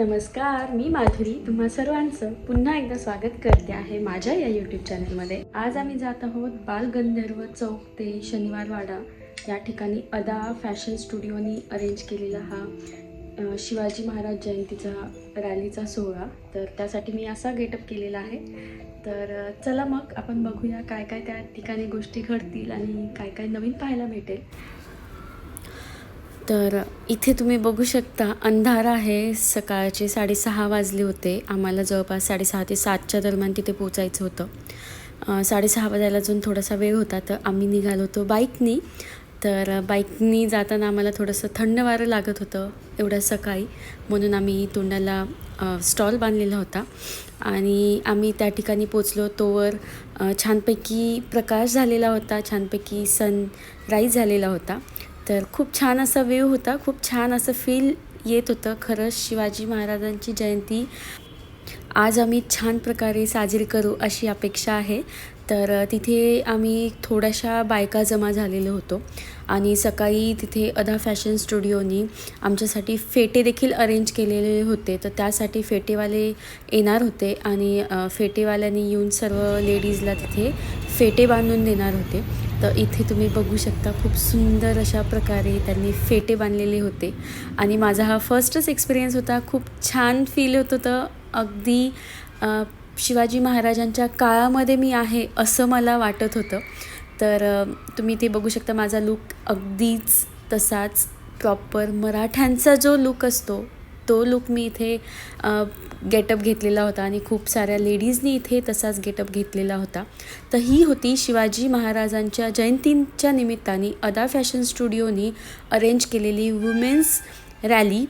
नमस्कार मी माधुरी. तुम्हा सर्वांचं पुन्हा एकदा स्वागत करते आहे माझ्या या यूट्यूब चॅनलमध्ये आज आम्ही जात आहोत बालगंधर्व चौक ते शनिवारवाडा. या ठिकाणी अदा फॅशन स्टुडिओनी अरेंज केलेला हा शिवाजी महाराज जयंतीचा रॅलीचा सोहळा. तर त्यासाठी मी असा गेटअप केलेला आहे. तर चला मग आपण बघूया काय काय त्या ठिकाणी गोष्टी घडतील आणि काय काय नवीन पाहायला भेटेल. तर इथे तुम्ही बघू शकता अंधार आहे. सकाळचे साडेसहा वाजले होते. आम्हाला जवळपास साडेसहा ते सातच्या दरम्यान तिथे पोचायचं होतं. साडेसहा वाजायला अजून थोडासा वेळ होता तर आम्ही निघालो होतो बाईकनी. तर बाईकनी जाताना आम्हाला थोडंसं थंड वारं लागत होतं एवढ्या सकाळी. म्हणून आम्ही तोंडाला स्टॉल बांधलेला होता. आणि आम्ही त्या ठिकाणी पोचलो तोवर छानपैकी प्रकाश झालेला होता छानपैकी सन राईज झालेला होता. तर खूप छान असा व्ह्यू होता. खूप छान असं फील येत होतं खरंच शिवाजी महाराजांची जयंती. आज आम्ही छान प्रकारे साजरी करू अशी अपेक्षा आहे. तर तिथे आम्ही थोड्याशा बायका जमा झालेलो होतो आणि सकाळी तिथे अदा फॅशन स्टुडिओनी आमच्यासाठी फेटे देखील अरेंज केलेले होते. तर त्यासाठी फेटेवाले येणार होते आणि फेटेवाल्यांनी येऊन सर्व लेडीजला तिथे फेटे बांधून देणार होते. तर इथे तुम्ही बघू शकता खूप सुंदर अशा प्रकारे त्यांनी फेटे बांधलेले होते. आणि माझा हा फर्स्टच एक्सपिरियन्स होता. खूप छान फील होत होतं. अगदी शिवाजी महाराजांच्या काळामध्ये मी आहे असं मला वाटत होतं. तर तुम्ही ते बघू शकता माझा लूक अगदीच तसाच प्रॉपर मराठ्यांचा जो लूक असतो तो लूक मी इथे गेटअप घेतलेला होता आणि खूप साऱ्या लेडीजनी इथे तसाच गेटअप घेतलेला होता. तर ही होती शिवाजी महाराजांच्या जयंतीच्या निमित्ताने अदा फॅशन स्टुडिओनी अरेंज केलेली वुमेन्स रॅली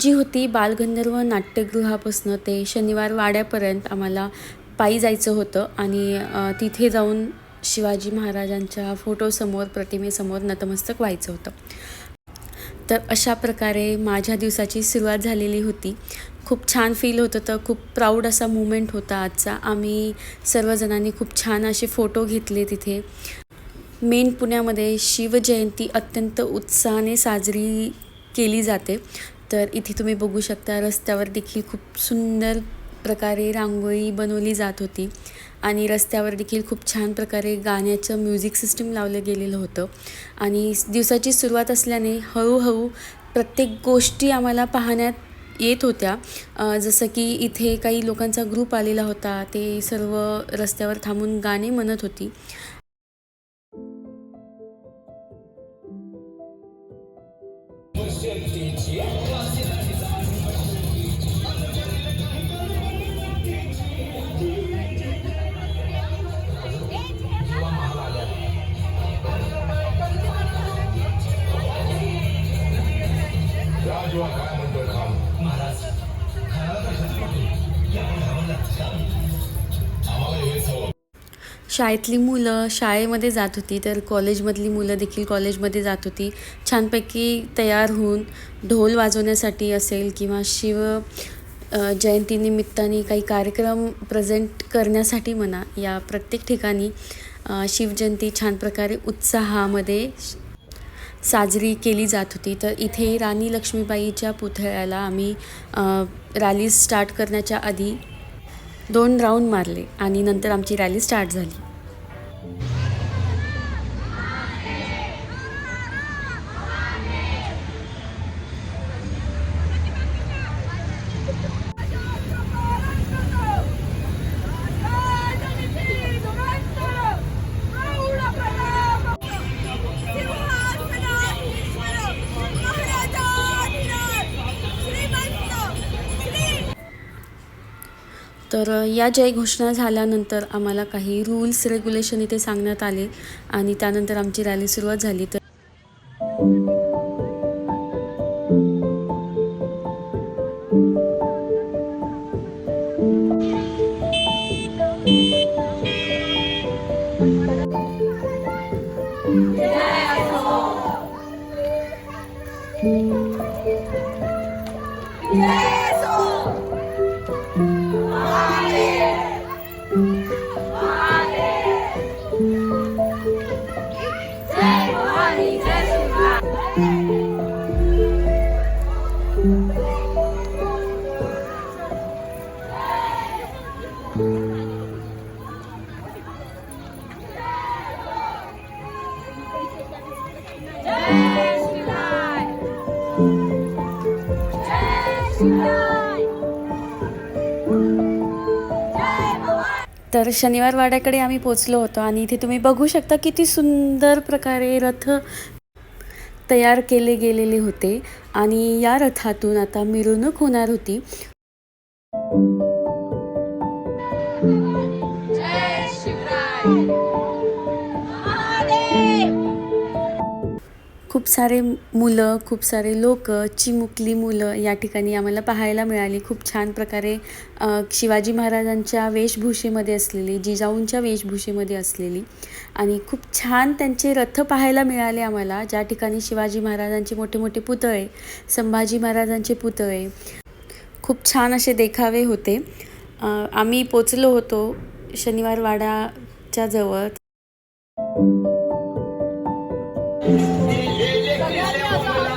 जी होती बालगंधर्व नाट्यगृहापासून. ते शनिवार वाड्यापर्यंत आम्हाला पायी जायचं होतं आणि तिथे जाऊन शिवाजी महाराजांच्या फोटोसमोर प्रतिमेसमोर नतमस्तक व्हायचं होतं. तर अशा प्रकारे माझ्या दिवसाची सुरुवात झालेली होती. खूप छान फील होत होतं. खूप प्राऊड असा मुमेंट होता आजचा. आम्ही सर्वजणांनी खूप छान असे फोटो घेतले तिथे. मेन पुण्यामध्ये शिवजयंती अत्यंत उत्साहाने साजरी केली जाते. तर इथे तुम्ही बघू शकता रस्त्यावर देखील खूप सुंदर प्रकारे रांगोळी बनवली जात होती. आणि रस्त्यावर देखील खूप छान प्रकारे गाण्याचं म्युझिक सिस्टीम लावलं गेलेलं होतं. आणि दिवसाची सुरुवात असल्याने हळूहळू प्रत्येक गोष्टी आम्हाला पाहण्यात येत होत्या. जसं की इथे काही लोकांचा ग्रुप आलेला होता. ते सर्व रस्त्यावर थांबून गाणे म्हणत होती. शाळेतली मुलं शाळेमध्ये जात होती तर कॉलेजमधली मुलं देखील कॉलेजमध्ये जात होती. छानपैकी तयार होऊन ढोल वाजवण्यासाठी असेल किंवा शिव जयंतीनिमित्ताने काही कार्यक्रम प्रेझेंट करण्यासाठी म्हणा या प्रत्येक ठिकाणी शिवजयंती छान प्रकारे उत्साहामध्ये साजरी केली जात होती. तर इथे राणी लक्ष्मीबाईच्या पुतळ्याला आम्ही रॅली स्टार्ट करण्याच्या आधी दोन राऊंड मारले आणि नंतर आमची रॅली स्टार्ट झाली. तर या जय घोषणा झाल्यानंतर आम्हाला काही रूल्स रेग्युलेशन इथे सांगण्यात आले आणि त्यानंतर आमची रॅली सुरुवात झाली तर Yeah. Happy तर शनिवार वाड्याकडे आम्ही पोचलो होतो आणि इथे तुम्ही बघू शकता किती सुंदर प्रकारे रथ तयार केले गेलेले होते. आणि या रथातून आता मिरवणूक होणार होती. खूप सारे मुलं खूप सारे लोक चिमुकली मुलं या ठिकाणी आम्हाला पाहायला मिळाली. खूप छान प्रकारे शिवाजी महाराजांच्या वेशभूषेमध्ये असलेली जिजाऊंच्या वेशभूषेमध्ये असलेली आणि खूप छान त्यांचे रथ पाहायला मिळाले आम्हाला. ज्या ठिकाणी शिवाजी महाराजांचे मोठे मोठे पुतळे संभाजी महाराजांचे पुतळे खूप छान असे देखावे होते. आम्ही पोचलो होतो शनिवार वाडाच्या जवळ.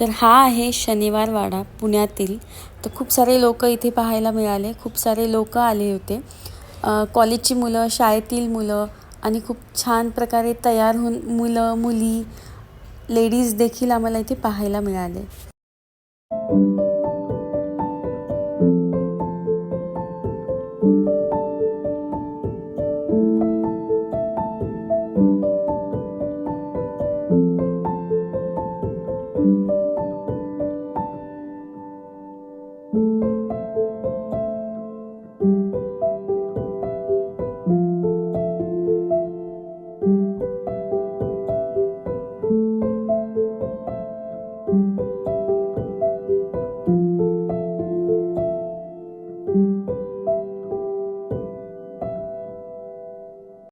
तर हा आहे शनिवार वाडा पुण्यातील. तर खूप सारे लोक इथे पाहायला मिळाले. खूप सारे लोक आले होते. कॉलेजची मुलं शाळेतील मुलं आणि खूप छान प्रकारे तयार होऊन मुलं मुली लेडीज देखील आम्हाला इथे पाहायला मिळाले.